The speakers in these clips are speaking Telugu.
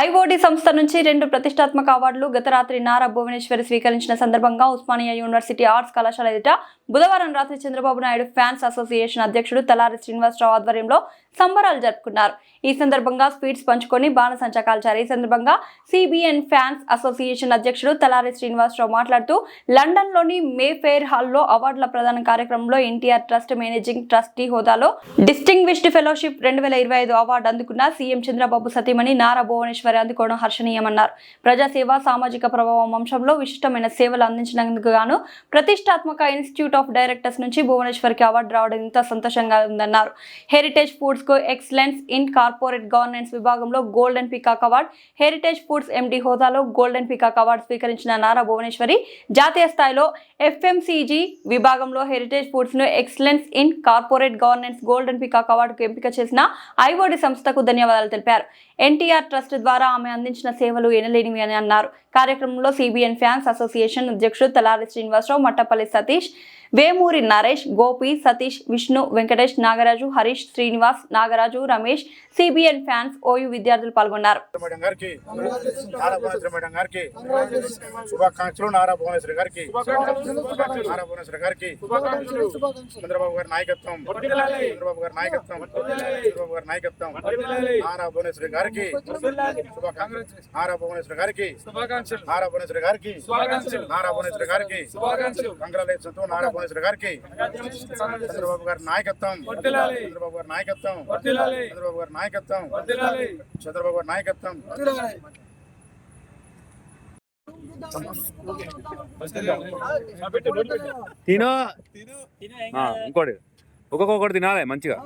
ఐఓడి సంస్థ నుంచి రెండు ప్రతిష్టాత్మక అవార్డులు గత రాత్రి నారా భువనేశ్వరి స్వీకరించిన సందర్భంగా ఉస్మానియా యూనివర్సిటీ ఆర్ట్స్ కళాశాల ఎదుట బుధవారం రాత్రి చంద్రబాబు నాయుడు ఫ్యాన్స్ అసోసియేషన్ అధ్యక్షుడు తలారి శ్రీనివాసరావు ఆధ్వర్యంలో సంబరాలు జరుపుకున్నారు. ఈ సందర్భంగా స్వీట్స్ పంచుకొని బాణసంచా కాల్చారు. ఈ సందర్భంగా సిబిఎన్ ఫ్యాన్స్ అసోసియేషన్ అధ్యక్షుడు తలారి శ్రీనివాసరావు మాట్లాడుతూ లండన్లోని మేఫెయిర్ హాల్లో అవార్డుల ప్రదాన కార్యక్రమంలో ఎన్టీఆర్ ట్రస్ట్ మేనేజింగ్ ట్రస్టీ హోదాలో డిస్టింగ్విష్డ్ ఫెలోషిప్ రెండు వేల ఇరవై ఐదు అవార్డు అందుకున్న సీఎం చంద్రబాబు సతీమణి నారా భువనేశ్వరి అందుకోవడం హర్షణీయమన్నారు. ప్రజాసేవ సామాజిక ప్రభావం అంశంలో విశిష్టమైన సేవలు అందించినందుకు గాను ప్రతిష్టాత్మక ఇన్స్టిట్యూట్ ఆఫ్ డైరెక్టర్స్ నుంచి భువనేశ్వర్కి అవార్డు రావడం ఇంత సంతోషంగా ఉందన్నారు. హెరిటేజ్ ఫుడ్స్కు ఎక్సలెన్స్ ఇన్ కార్పొరేట్ గవర్నెన్స్ విభాగంలో Golden Peacock Award Heritage Foods MD హోదాలో గోల్డెన్ పికాక్ అవార్డు స్వీకరించిన నారా భువనేశ్వరి జాతీయ స్థాయిలో ఎఫ్ఎంసీజీ విభాగంలో Heritage ఫుడ్స్ను excellence in corporate governance Golden Peacock అవార్డుకు ఎంపిక చేసిన ఐఓడి సంస్థకు ధన్యవాదాలు తెలిపారు. ఎన్టీఆర్ ట్రస్ట్ ద్వారా ద్వారా ఆమె అందించిన సేవలు ఎనలేనివి అని అన్నారు. కార్యక్రమంలో సిబిఎన్ ఫ్యాన్స్ అసోసియేషన్ అధ్యక్షుడు Talari Srinivasarao Mattapalli Satish Vemuri Naresh Gopi Satish Vishnu Venkatesh Nagaraju Harish Srinivas Nagaraju Ramesh CBN fans OU విద్యార్థులు పాల్గొన్నారు. మేడం గారికి నారా భువనేశ్వరి మేడం గారికి శుభాకాంక్షలు నారా భువనేశ్వరి గారికి నారా భువనేశ్వరి గారికి చంద్రబాబు గారి నాయకత్వం చంద్రబాబు గారి నాయకత్వం చంద్రబాబు గారి నాయకత్వం నారా భువనేశ్వరి గారికి శుభాకాంక్షలు. నారా భువనేశ్వరి గారికి శుభాకాంక్షలు నారా భువనేశ్వరి గారికి భువనేశ్వరి గారికి నారా భువనేశ్వరి గారికి చంద్రబాబు గారి నాయకత్వం. చంద్రబాబు గారి నాయకత్వం. చంద్రబాబు గారి నాయకత్వం. చంద్రబాబు గారి నాయకత్వం. తిను. ఇంకోటి. ఒక్కొక్కటి తినాలి మంచిగా.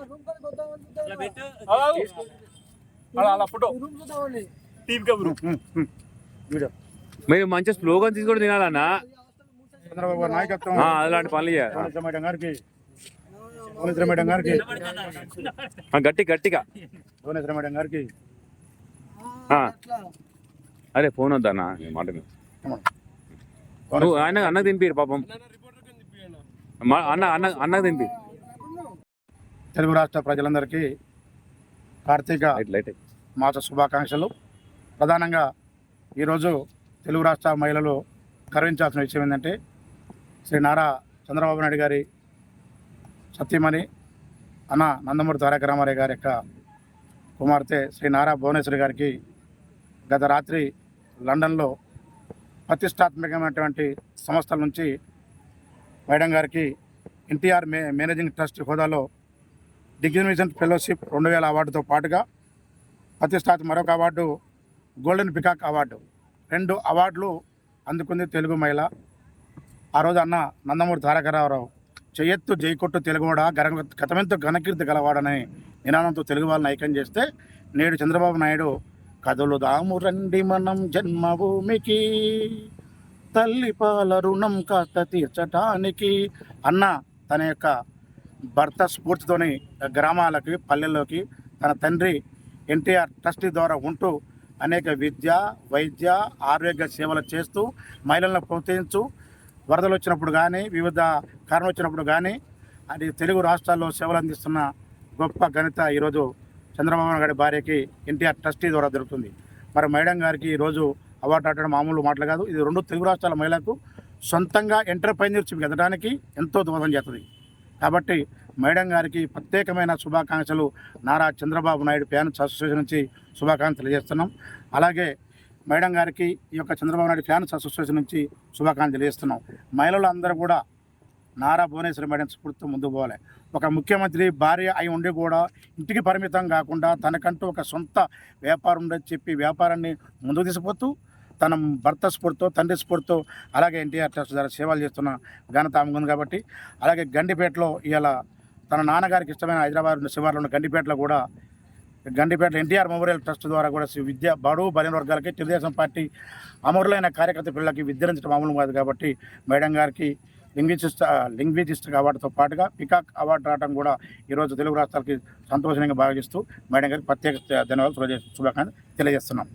అలా అలా ఫోటో. టీమ్ కబురు వీడియో మీరు మంచి స్లోగన్ తీసుకొని తినాలన్నా చంద్రబాబు గారి నాయకత్వం. అలాంటి పనులు చేయాలి. గారికి భువనేశ్వర మేడం గారికి. ఆ, గట్టి గట్టిగా. భువనేశ్వర మేడం గారికి. ఆ. అరే ఫోన్ వద్దన్నా మాట. నువ్వు ఆయన అన్నకు తినిపిరు పాపం. అన్న అన్న అన్నకు తినిపి. తెలుగు రాష్ట్ర ప్రజలందరికీ కార్తీక మాస శుభాకాంక్షలు. ప్రధానంగా ఈరోజు తెలుగు రాష్ట్ర మహిళలు గర్వించాల్సిన విషయం ఏంటంటే శ్రీ నారా చంద్రబాబు నాయుడు గారి సత్యమణి అన్న నందమూరి తారక రామారావు గారి యొక్క కుమార్తె శ్రీ నారా భువనేశ్వరి గారికి గత రాత్రి లండన్లో ప్రతిష్టాత్మకమైనటువంటి సంస్థల నుంచి మేడం గారికి ఎన్టీఆర్ మే మేనేజింగ్ ట్రస్ట్ హోదాలో డిగ్నిషన్ ఫెలోషిప్ రెండు వేల అవార్డుతో పాటుగా ప్రతిష్టాత్మక మరొక అవార్డు గోల్డెన్ పికాక్ అవార్డు. రెండు అవార్డులు అందుకుంది తెలుగు మహిళ. ఆ రోజు అన్న నందమూరి తారక రామారావు చేయెత్తు జైకొట్టు తెలుగువాడ గర గతమెంతో ఘనకీర్తి గలవాడని నినాదంతో తెలుగు వాళ్ళని ఐక్యం చేస్తే నేడు చంద్రబాబు నాయుడు కథలు దాము రండి మనం జన్మభూమికి తల్లి పాల రుణం కాస్త తీర్చటానికి అన్న తన యొక్క భర్త స్ఫూర్తితోని గ్రామాలకి పల్లెల్లోకి తన తండ్రి ఎన్టీఆర్ ట్రస్టీ ద్వారా ఉంటూ అనేక విద్య వైద్య ఆరోగ్య సేవలు చేస్తూ మహిళలను ప్రోత్సహించు వరదలు వచ్చినప్పుడు కానీ వివిధ కారణం వచ్చినప్పుడు కానీ అది తెలుగు రాష్ట్రాల్లో సేవలు అందిస్తున్న గొప్ప ఘనత ఈరోజు చంద్రబాబు నాయుడు గారి భార్యకి ఎన్టీఆర్ ట్రస్టీ ద్వారా దొరుకుతుంది మరి మేడం గారికి ఈరోజు అవార్డు ఆడటం మామూలు మాటలు కాదు. ఇది రెండు తెలుగు రాష్ట్రాల మహిళలకు సొంతంగా ఎంటర్ప్రైనర్షిప్ ఎదడానికి ఎంతో దోహదం చేస్తుంది. కాబట్టి మేడం గారికి ప్రత్యేకమైన శుభాకాంక్షలు. నారా చంద్రబాబు నాయుడు ఫ్యాన్స్ అసోసియేషన్ నుంచి శుభాకాంక్షలు తెలియజేస్తున్నాం. అలాగే మేడం గారికి ఈ యొక్క చంద్రబాబు నాయుడు ఫ్యాన్స్ అసోసియేషన్ నుంచి శుభాకాంక్షలు తెలియజేస్తున్నాం. మహిళలు అందరూ కూడా నారా భువనేశ్వరి మేడం స్ఫూర్తితో ముందుకు పోవాలి. ఒక ముఖ్యమంత్రి భార్య అయి ఉండి కూడా ఇంటికి పరిమితం కాకుండా తనకంటూ ఒక సొంత వ్యాపారం ఉండదు చెప్పి వ్యాపారాన్ని ముందుకు తీసుకుపోతూ తన భర్త స్ఫూర్తితో తండ్రి స్ఫూర్తితో అలాగే ఎన్టీఆర్ ట్రస్ట్ ద్వారా సేవలు చేస్తున్న ఘనత ఆమెకు ఉంది కాబట్టి అలాగే గండిపేటలో ఇవాళ తన నాన్నగారికి ఇష్టమైన హైదరాబాద్ శివార్లో ఉన్న గండిపేటలో కూడా గండిపేట ఎన్టీఆర్ మెమోరియల్ ట్రస్ట్ ద్వారా కూడా విద్య బడుగు బలిన వర్గాలకి తెలుగుదేశం పార్టీ అమరులైన కార్యకర్త పిల్లలకి విద్యరించడం మామూలు కాదు కాబట్టి మేడం గారికి లింగ్విజిస్ట్ లింగ్విజిస్ట్ అవార్డుతో పాటుగా పికాక్ అవార్డు రావడం కూడా ఈరోజు తెలుగు రాష్ట్రాలకి సంతోషంగా భావిస్తూ మేడం గారికి ప్రత్యేక ధన్యవాదాలు శుభాకాంక్షలు తెలియజేస్తున్నాం.